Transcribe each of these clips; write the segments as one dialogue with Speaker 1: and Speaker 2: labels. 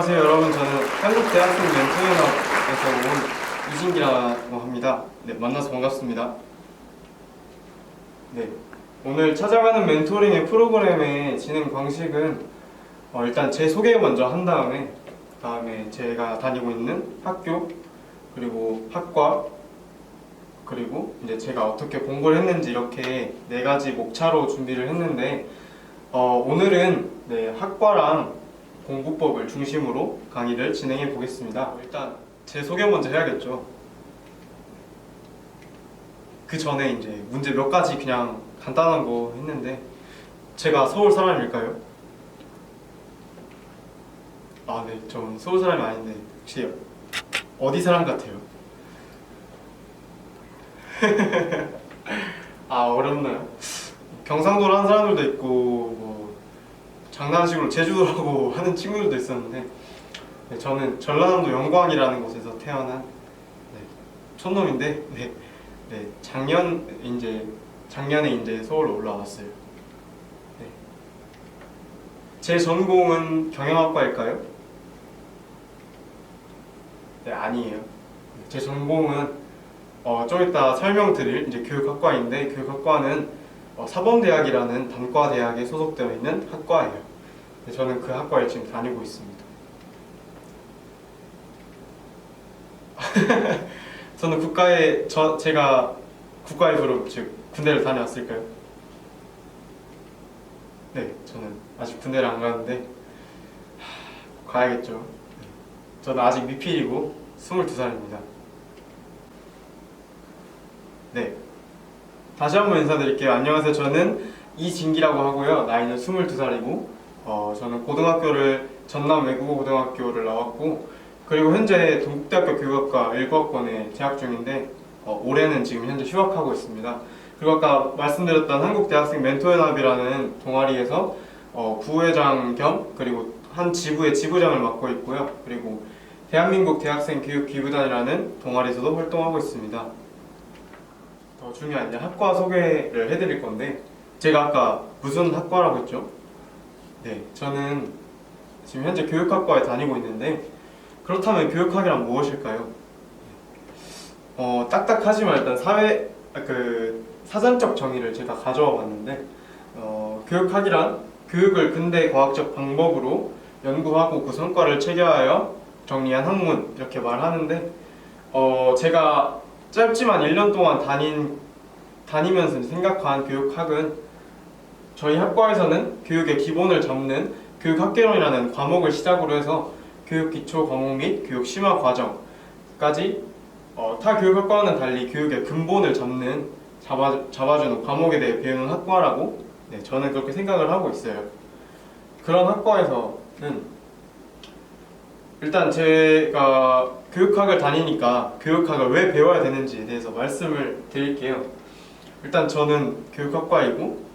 Speaker 1: 안녕하세요. 여러분 저는 한국대학생 멘토연합에서 온 이진기라고 합니다. 네 만나서 반갑습니다. 네 오늘 찾아가는 멘토링의 프로그램의 진행 방식은 어, 일단 제 소개 먼저 한 다음에 다음에 제가 다니고 있는 학교 그리고 학과 그리고 이제 제가 어떻게 공부를 했는지 이렇게 네 가지 목차로 준비를 했는데 어, 오늘은 네, 학과랑 공부법을 중심으로 강의를 진행해 보겠습니다. 일단 제 소개 먼저 해야겠죠. 그 전에 이제 문제 몇 가지 그냥 간단한 거 했는데 제가 서울 사람일까요? 아, 네, 전 서울 사람이 아닌데 혹시 어디 사람 같아요? 아, 어렵나요? 경상도로 한 사람들도 있고 뭐 장난식으로 제주도라고 하는 친구들도 있었는데 네, 저는 전라남도 영광이라는 곳에서 태어난 네, 촌놈인데 네, 네, 작년 이제 작년에 이제 서울로 올라왔어요. 네. 제 전공은 경영학과일까요? 네 아니에요. 제 전공은 어, 좀 이따 설명드릴 이제 교육학과인데 교육학과는 어, 사범대학이라는 단과대학에 소속되어 있는 학과예요. 네, 저는 그 학과에 지금 다니고 있습니다. 저는 국가에 저 제가 국가에 부름 즉 군대를 다녀왔을까요? 네, 저는 아직 군대를 안 가는데 하, 가야겠죠. 네. 저는 아직 미필이고 22살입니다. 네, 다시 한번 인사드릴게요. 안녕하세요. 저는 이진기라고 하고요. 나이는 22살이고, 어, 저는 고등학교를 전남 외국어 고등학교를 나왔고, 그리고 현재 동국대학교 교육학과 1과학번에 재학 중인데, 어, 올해는 지금 현재 휴학하고 있습니다. 그리고 아까 말씀드렸던 한국대학생 멘토연합이라는 동아리에서 어, 부회장 겸 그리고 한 지부의 지부장을 맡고 있고요. 그리고 대한민국 대학생 교육 기부단이라는 동아리에서도 활동하고 있습니다. 더 중요한 이제 학과 소개를 해드릴 건데 제가 아까 무슨 학과라고 했죠? 네, 저는 지금 현재 교육학과에 다니고 있는데 그렇다면 교육학이란 무엇일까요? 어, 딱딱하지만 일단 사회 아, 그 사전적 정의를 제가 가져와 봤는데 어, 교육학이란 교육을 근대 과학적 방법으로 연구하고 그 성과를 체계하여 정리한 학문 이렇게 말하는데 어, 제가 짧지만 1년 동안 다닌 다니면서 생각한 교육학은 저희 학과에서는 교육의 기본을 잡는 교육학개론이라는 과목을 시작으로 해서 교육 기초 과목 및 교육 심화 과정까지 어, 타 교육학과와는 달리 교육의 근본을 잡는 잡아, 잡아주는 과목에 대해 배우는 학과라고 네, 저는 그렇게 생각을 하고 있어요. 그런 학과에서는 일단 제가 교육학을 다니니까 교육학을 왜 배워야 되는지에 대해서 말씀을 드릴게요. 일단 저는 교육학과이고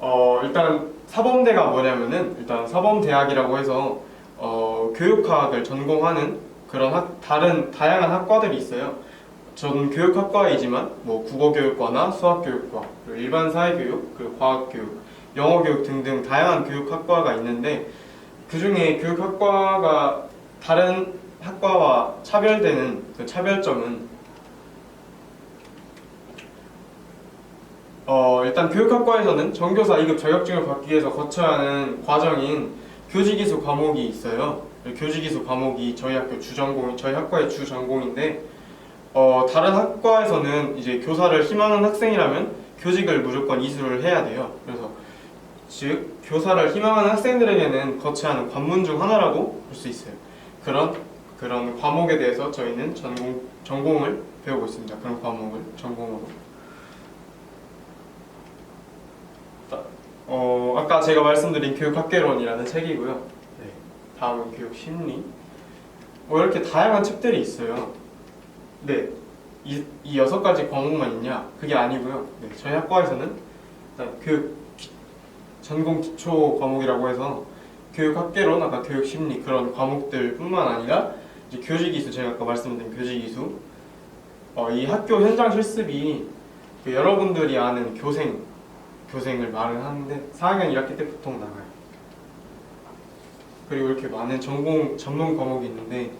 Speaker 1: 어 일단 사범대가 뭐냐면은 일단 사범대학이라고 해서 어 교육학을 전공하는 그런 학, 다른 다양한 학과들이 있어요. 저는 교육학과이지만 뭐 국어교육과나 수학교육과 그리고 일반 사회교육 그리고 과학교육 영어교육 등등 다양한 교육학과가 있는데 그 중에 교육학과가 다른 학과와 차별되는 그 차별점은 어, 일단 교육학과에서는 전교사 2급 자격증을 받기 위해서 거쳐야 하는 과정인 교직이수 과목이 있어요. 교직이수 과목이 저희 학교 주전공, 저희 학과의 주전공인데 어, 다른 학과에서는 이제 교사를 희망하는 학생이라면 교직을 무조건 이수를 해야 돼요. 그래서 즉 교사를 희망하는 학생들에게는 거쳐야 하는 관문 중 하나라고 볼 수 있어요. 그런 그런 과목에 대해서 저희는 전공 전공을 배우고 있습니다. 그런 과목을 전공으로. 어 아까 제가 말씀드린 교육학개론이라는 책이고요. 네, 다음은 교육심리. 뭐 이렇게 다양한 책들이 있어요. 네, 이, 이 여섯 가지 과목만 있냐? 그게 아니고요. 네, 저희 학과에서는 교육 기- 전공 기초 과목이라고 해서 교육학개론, 아까 교육심리 그런 과목들뿐만 아니라 이제 교직이수 제가 아까 말씀드린 교직이수 어, 이 학교 현장 실습이 그 여러분들이 아는 교생 교생을 말을 하는데 4학년 1학기 때 보통 나가요. 그리고 이렇게 많은 전공 전문 과목이 있는데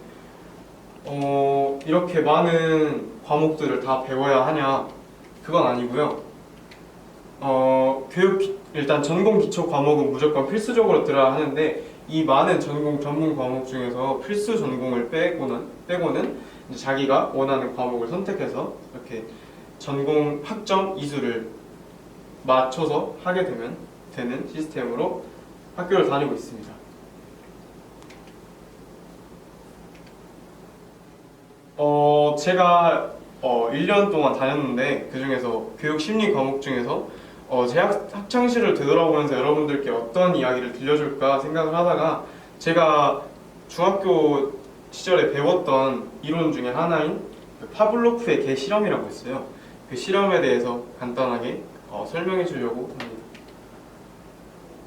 Speaker 1: 어, 이렇게 많은 과목들을 다 배워야 하냐? 그건 아니고요. 어, 교육 기- 일단 전공 기초 과목은 무조건 필수적으로 들어야 하는데 이 많은 전공 전문 과목 중에서 필수 전공을 빼고는 빼고는 이제 자기가 원하는 과목을 선택해서 이렇게 전공 학점 이수를 맞춰서 하게 되면 되는 시스템으로 학교를 다니고 있습니다. 어, 제가 어, 1년 동안 다녔는데 그 중에서 교육 심리 과목 중에서 어, 제 학, 학창시를 되돌아보면서 여러분들께 어떤 이야기를 들려줄까 생각을 하다가 제가 중학교 시절에 배웠던 이론 중에 하나인 그 파블로프의 개 실험이라고 있어요. 그 실험에 대해서 간단하게 어, 설명해 주려고 합니다.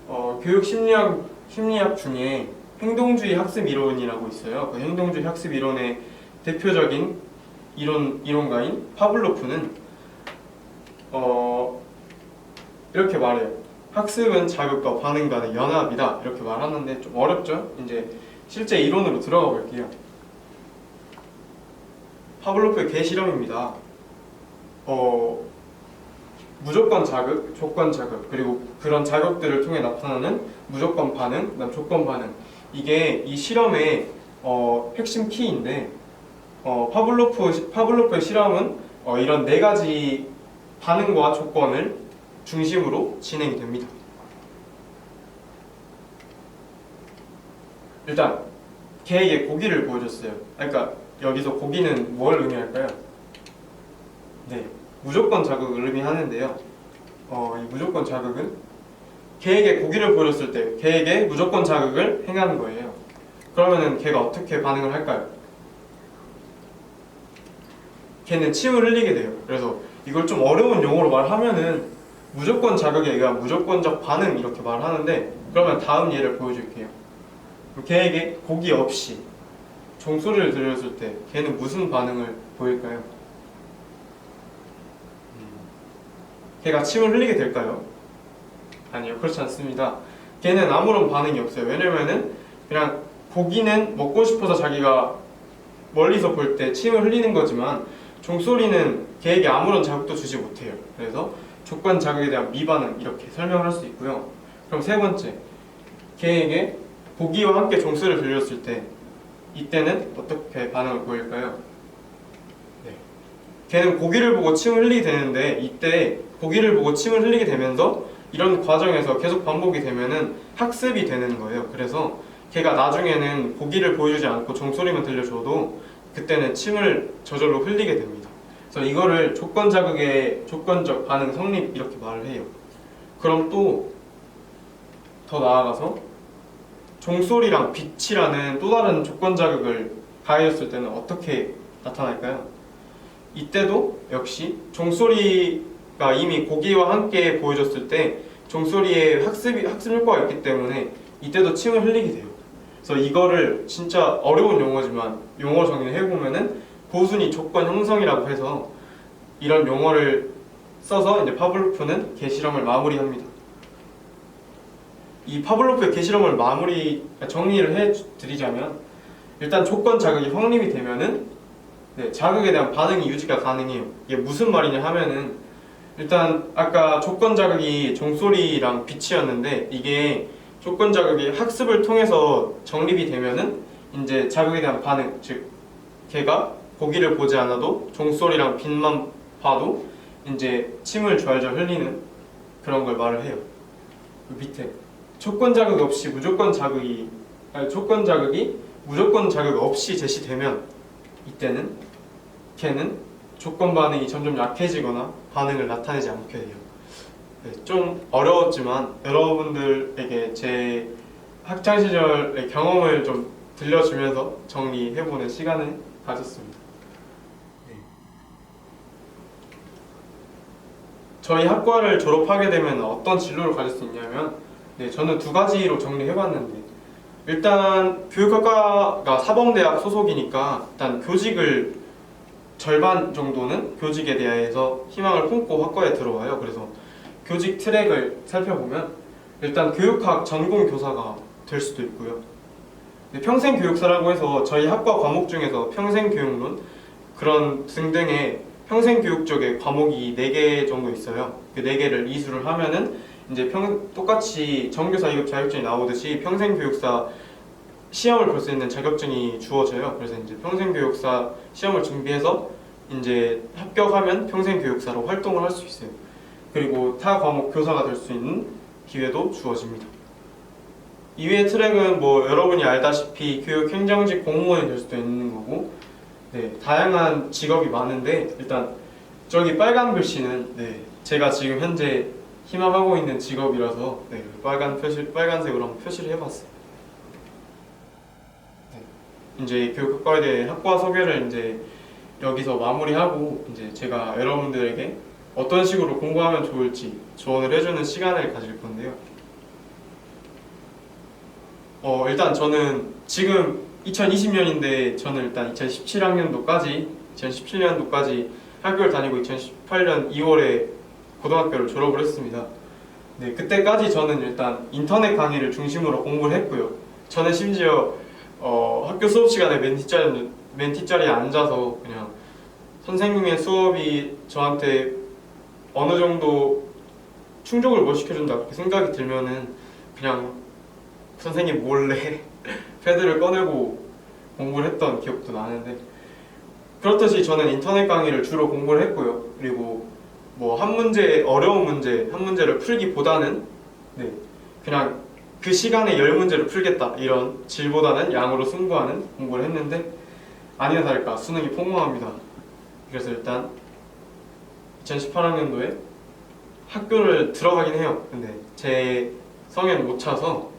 Speaker 1: 어, 교육 심리학 심리학 중에 행동주의 학습 이론이라고 있어요. 그 행동주의 학습 이론의 대표적인 이론 이론가인 파블로프는 어, 이렇게 말해요. 학습은 자극과 반응 간의 연합이다. 이렇게 말하는데 좀 어렵죠? 이제 실제 이론으로 들어가 볼게요. 파블로프의 개 실험입니다. 어, 무조건 자극, 조건 자극, 그리고 그런 자극들을 통해 나타나는 무조건 반응, 그다음 조건 반응. 이게 이 실험의 어, 핵심 키인데 어, 파블로프 파블로프의 실험은 어, 이런 네 가지 반응과 조건을 중심으로 진행이 됩니다. 일단 개에게 고기를 보여줬어요. 그러니까 여기서 고기는 뭘 의미할까요? 네, 무조건 자극을 의미하는데요. 어, 이 무조건 자극은 개에게 고기를 보여줬을 때 개에게 무조건 자극을 행하는 거예요. 그러면은 개가 어떻게 반응을 할까요? 걔는 침을 흘리게 돼요. 그래서 이걸 좀 어려운 용어로 말하면은 무조건 자극에 의한 무조건적 반응 이렇게 말하는데 그러면 다음 예를 보여줄게요. 걔에게 고기 없이 종소리를 들렸을 때 걔는 무슨 반응을 보일까요? 걔가 침을 흘리게 될까요? 아니요 그렇지 않습니다. 걔는 아무런 반응이 없어요. 왜냐면은 그냥 고기는 먹고 싶어서 자기가 멀리서 볼 때 침을 흘리는 거지만 종소리는 걔에게 아무런 자극도 주지 못해요. 그래서 조건 자극에 대한 미반응 이렇게 설명을 할 수 있고요. 그럼 세 번째, 걔에게 고기와 함께 종소리를 들렸을 때 이때는 어떻게 반응을 보일까요? 네. 걔는 고기를 보고 침을 흘리게 되는데 이때 고기를 보고 침을 흘리게 되면서 이런 과정에서 계속 반복이 되면은 학습이 되는 거예요. 그래서 걔가 나중에는 고기를 보여주지 않고 종소리만 들려줘도 그때는 침을 저절로 흘리게 됩니다. 그래서 이거를 조건 자극의 조건적 반응 성립 이렇게 말을 해요. 그럼 또 더 나아가서 종소리랑 빛이라는 또 다른 조건 자극을 가해줬을 때는 어떻게 나타날까요? 이때도 역시 종소리가 이미 고기와 함께 보여줬을 때 종소리에 학습이 학습 효과가 있기 때문에 이때도 침을 흘리게 돼요. 그래서 이거를 진짜 어려운 용어지만 용어 정의를 해보면은 고순위 조건 형성이라고 해서 이런 용어를 써서 이제 파블로프는 개실험을 마무리합니다. 이 파블로프의 개실험을 마무리 정리를 해 드리자면 일단 조건 자극이 성립이 되면은 네, 자극에 대한 반응이 유지가 가능해요. 이게 무슨 말이냐 하면은 일단 아까 조건 자극이 종소리랑 빛이었는데 이게 조건 자극이 학습을 통해서 정립이 되면은 이제 자극에 대한 반응 즉 걔가 고기를 보지 않아도 종소리랑 빛만 봐도 이제 침을 좌절 흘리는 그런 걸 말을 해요. 그 밑에 조건 자극 없이 무조건 자극이 아니, 조건 자극이 무조건 자극 없이 제시되면 이때는 걔는 조건 반응이 점점 약해지거나 반응을 나타내지 않게 돼요. 네, 좀 어려웠지만 여러분들에게 제 학창 시절의 경험을 좀 들려주면서 정리해보는 시간을 가졌습니다. 저희 학과를 졸업하게 되면 어떤 진로를 가질 수 있냐면 네, 저는 두 가지로 정리해봤는데 일단 교육학과가 사범대학 소속이니까 일단 교직을 절반 정도는 교직에 대해서 희망을 품고 학과에 들어와요. 그래서 교직 트랙을 살펴보면 일단 교육학 전공 교사가 될 수도 있고요. 네, 평생 교육사라고 해서 저희 학과 과목 중에서 평생 교육론 그런 등등의 평생 교육 쪽에 과목이 4개 정도 있어요. 그 4개를 이수를 하면은 이제 평 똑같이 정교사 2급 자격증이 나오듯이 평생 교육사 시험을 볼 수 있는 자격증이 주어져요. 그래서 이제 평생 교육사 시험을 준비해서 이제 합격하면 평생 교육사로 활동을 할 수 있어요. 그리고 타 과목 교사가 될 수 있는 기회도 주어집니다. 이외의 트랙은 뭐 여러분이 알다시피 교육 행정직 공무원이 될 수도 있는 거고 네, 다양한 직업이 많은데 일단 저기 빨간 글씨는 네, 제가 지금 현재 희망하고 있는 직업이라서 네, 빨간 표시 빨간색으로 한번 표시를 해봤어요. 네, 이제 교육학과에 학과 소개를 이제 여기서 마무리하고 이제 제가 여러분들에게 어떤 식으로 공부하면 좋을지 조언을 해주는 시간을 가질 건데요. 어, 일단 저는 지금 2020년인데 저는 일단 2017학년도까지 2017년도까지 학교를 다니고 2018년 2월에 고등학교를 졸업을 했습니다. 네, 그때까지 저는 일단 인터넷 강의를 중심으로 공부를 했고요. 저는 심지어 어, 학교 수업 시간에 멘티 자리, 멘티 자리에 앉아서 그냥 선생님의 수업이 저한테 어느 정도 충족을 못 시켜준다 그렇게 생각이 들면은 그냥 선생님 몰래 패드를 꺼내고 공부를 했던 기억도 나는데 그렇듯이 저는 인터넷 강의를 주로 공부를 했고요. 그리고 뭐 한 문제 어려운 문제 한 문제를 풀기보다는 네 그냥 그 시간에 열 문제를 풀겠다 이런 질보다는 양으로 승부하는 공부를 했는데 아니나 다를까 수능이 폭망합니다. 그래서 일단 2018학년도에 학교를 들어가긴 해요. 근데 제 성에는 못 차서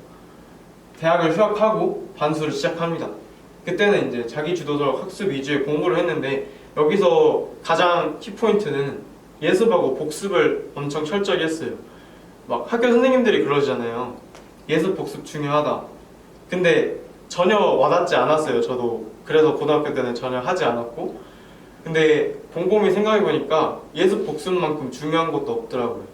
Speaker 1: 대학을 휴학하고 반수를 시작합니다. 그때는 이제 자기 주도적 학습 위주의 공부를 했는데 여기서 가장 키포인트는 예습하고 복습을 엄청 철저히 했어요. 막 학교 선생님들이 그러잖아요. 예습 복습 중요하다. 근데 전혀 와닿지 않았어요. 저도 그래서 고등학교 때는 전혀 하지 않았고 근데 곰곰이 생각해 보니까 예습 복습만큼 중요한 것도 없더라고요.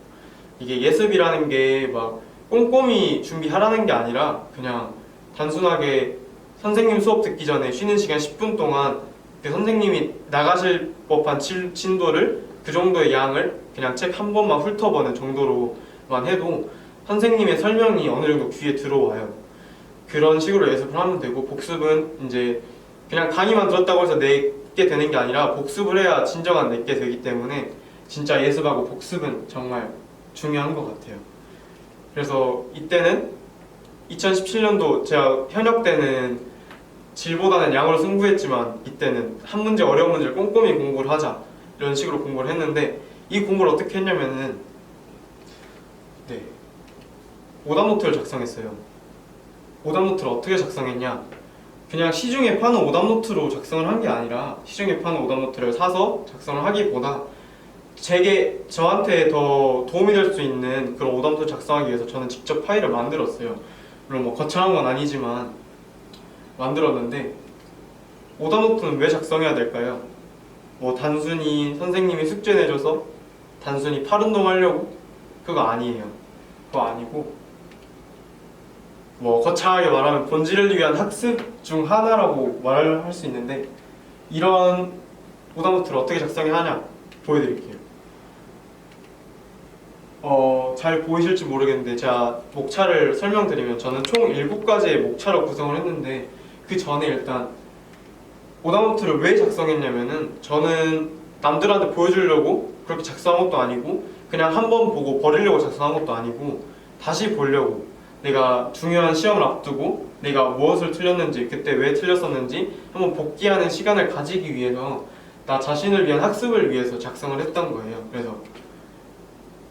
Speaker 1: 이게 예습이라는 게막 꼼꼼히 준비하라는 게 아니라 그냥 단순하게 선생님 수업 듣기 전에 쉬는 시간 10분 동안 그 선생님이 나가실 법한 칠- 진도를 그 정도의 양을 그냥 책 한 번만 훑어보는 정도로만 해도 선생님의 설명이 어느 정도 귀에 들어와요. 그런 식으로 연습을 하면 되고 복습은 이제 그냥 강의만 들었다고 해서 내게 되는 게 아니라 복습을 해야 진정한 내게 되기 때문에 진짜 예습하고 복습은 정말 중요한 것 같아요. 그래서 이때는 2017년도 제가 현역 때는 질보다는 양으로 승부했지만 이때는 한 문제 어려운 문제를 꼼꼼히 공부를 하자 이런 식으로 공부를 했는데 이 공부를 어떻게 했냐면은 네 오답 노트를 작성했어요. 오답 노트를 어떻게 작성했냐? 그냥 시중에 파는 오답 노트로 작성을 한 게 아니라 시중에 파는 오답 노트를 사서 작성을 하기보다 제게 저한테 더 도움이 될 수 있는 그런 오답노트 작성하기 위해서 저는 직접 파일을 만들었어요. 물론 뭐 거창한 건 아니지만 만들었는데 오답 노트는 왜 작성해야 될까요? 뭐 단순히 선생님이 숙제 내줘서 단순히 팔 운동하려고 그거 아니에요. 그거 아니고 뭐 거창하게 말하면 본질을 위한 학습 중 하나라고 말을 할수 있는데 이런 오답 노트를 어떻게 작성해야 하냐 보여드릴게요. 어, 잘 보이실지 모르겠는데 제가 목차를 설명드리면 저는 총 7가지의 목차로 구성을 했는데 그 전에 일단 오답노트를 왜 작성했냐면은 저는 남들한테 보여주려고 그렇게 작성한 것도 아니고 그냥 한 번 보고 버리려고 작성한 것도 아니고 다시 보려고 내가 중요한 시험을 앞두고 내가 무엇을 틀렸는지 그때 왜 틀렸었는지 한번 복귀하는 시간을 가지기 위해서 나 자신을 위한 학습을 위해서 작성을 했던 거예요. 그래서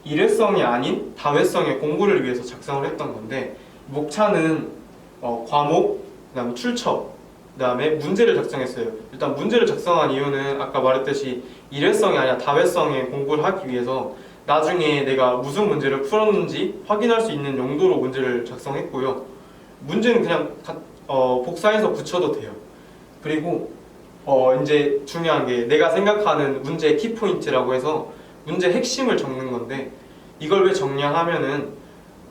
Speaker 1: 일회성이 아닌 다회성의 공부를 위해서 작성을 했던 건데 목차는 어, 과목, 그다음 출처, 그다음에 문제를 작성했어요. 일단 문제를 작성한 이유는 아까 말했듯이 일회성이 아니라 다회성의 공부를 하기 위해서 나중에 내가 무슨 문제를 풀었는지 확인할 수 있는 용도로 문제를 작성했고요. 문제는 그냥 가- 어, 복사해서 붙여도 돼요. 그리고 어, 이제 중요한 게 내가 생각하는 문제의 키포인트라고 해서 문제 핵심을 적는 건데 이걸 왜 적냐하면은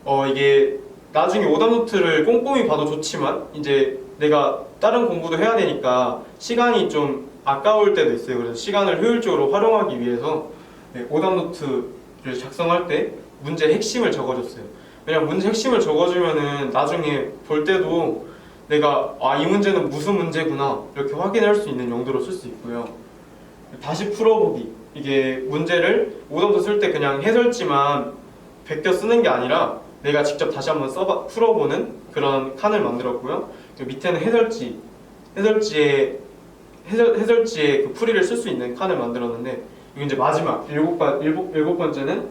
Speaker 1: 어, 이게 나중에 오답노트를 꼼꼼히 봐도 좋지만 이제 내가 다른 공부도 해야 되니까 시간이 좀 아까울 때도 있어요. 그래서 시간을 효율적으로 활용하기 위해서 네, 오답 노트를 작성할 때 문제 핵심을 적어줬어요. 왜냐면 문제 핵심을 적어주면은 나중에 볼 때도 내가 아 이 문제는 무슨 문제구나 이렇게 확인할 수 있는 용도로 쓸 수 있고요. 다시 풀어보기 이게 문제를 오답도 쓸 때 그냥 해설지만 베껴 쓰는 게 아니라 내가 직접 다시 한번 써봐 풀어보는 그런 칸을 만들었고요. 그 밑에는 해설지 해설지에 해설, 해설지에 그 풀이를 쓸 수 있는 칸을 만들었는데 이게 이제 마지막 일곱, 번 일곱, 일곱 번째는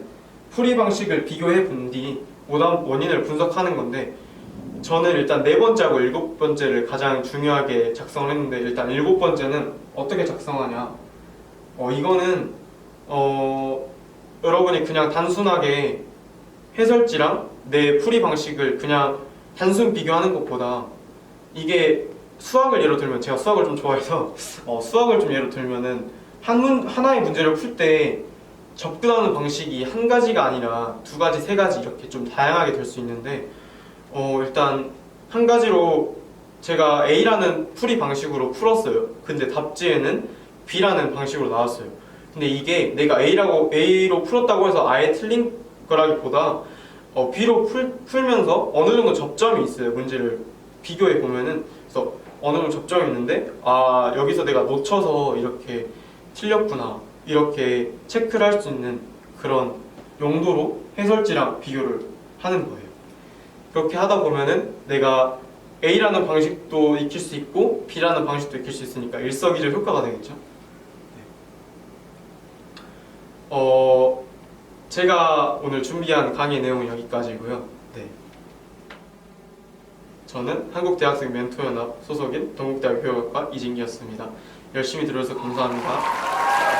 Speaker 1: 풀이 방식을 비교해 본 뒤 오답 원인을 분석하는 건데 저는 일단 네 번째하고 일곱 번째를 가장 중요하게 작성을 했는데 일단 일곱 번째는 어떻게 작성하냐 어 이거는 어 여러분이 그냥 단순하게 해설지랑 내 풀이 방식을 그냥 단순 비교하는 것보다 이게 수학을 예로 들면 제가 수학을 좀 좋아해서 어, 수학을 좀 예로 들면은 한 문, 하나의 문제를 풀 때 접근하는 방식이 한 가지가 아니라 두 가지, 세 가지 이렇게 좀 다양하게 될 수 있는데 어, 일단 한 가지로 제가 A라는 풀이 방식으로 풀었어요. 근데 답지에는 B라는 방식으로 나왔어요. 근데 이게 내가 A라고 A로 풀었다고 해서 아예 틀린 거라기보다 어, B로 풀, 풀면서 어느 정도 접점이 있어요. 문제를 비교해 보면은 그래서 어느 정도 접점이 있는데 아 여기서 내가 놓쳐서 이렇게 틀렸구나 이렇게 체크를 할 수 있는 그런 용도로 해설지랑 비교를 하는 거예요. 그렇게 하다 보면은 내가 A라는 방식도 익힐 수 있고 B라는 방식도 익힐 수 있으니까 일석이조 효과가 되겠죠. 네. 어 제가 오늘 준비한 강의 내용은 여기까지고요. 네. 저는 한국대학생 멘토연합 소속인 동국대학 교육학과 이진기였습니다. 열심히 들어줘서 감사합니다.